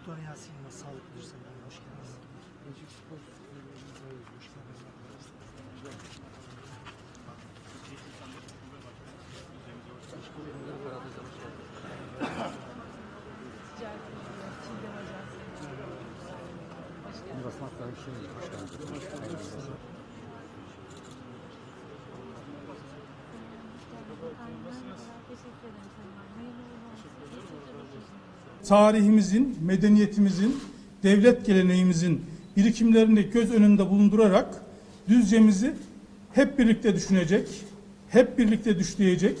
Doktor Yasin Yılmaz, Sağlık Müdürü hoş geldiniz. Spor Kulübü'ne hoş geldiniz arkadaşlar. Başkanımızla tarihimizin, medeniyetimizin, devlet geleneğimizin birikimlerini göz önünde bulundurarak Düzce'mizi hep birlikte düşünecek, hep birlikte düşleyecek,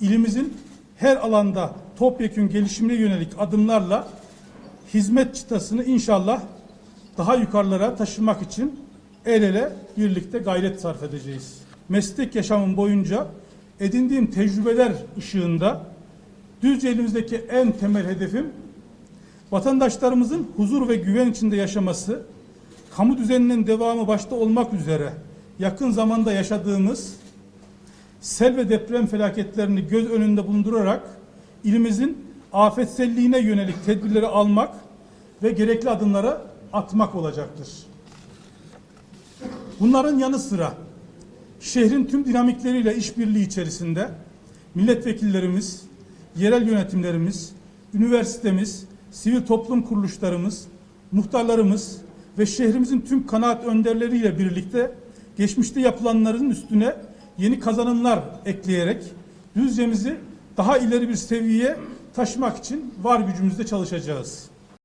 ilimizin her alanda topyekün gelişimine yönelik adımlarla hizmet çıtasını inşallah daha yukarılara taşımak için el ele birlikte gayret sarf edeceğiz. Meslek yaşamım boyunca edindiğim tecrübeler ışığında Düzce en temel hedefim vatandaşlarımızın huzur ve güven içinde yaşaması, kamu düzeninin devamı başta olmak üzere yakın zamanda yaşadığımız sel ve deprem felaketlerini göz önünde bulundurarak ilimizin afetselliğine yönelik tedbirleri almak ve gerekli adımlara atmak olacaktır. Bunların yanı sıra şehrin tüm dinamikleriyle işbirliği içerisinde milletvekillerimiz, yerel yönetimlerimiz, üniversitemiz, sivil toplum kuruluşlarımız, muhtarlarımız ve şehrimizin tüm kanaat önderleriyle birlikte geçmişte yapılanların üstüne yeni kazanımlar ekleyerek Düzce'mizi daha ileri bir seviyeye taşımak için var gücümüzle çalışacağız.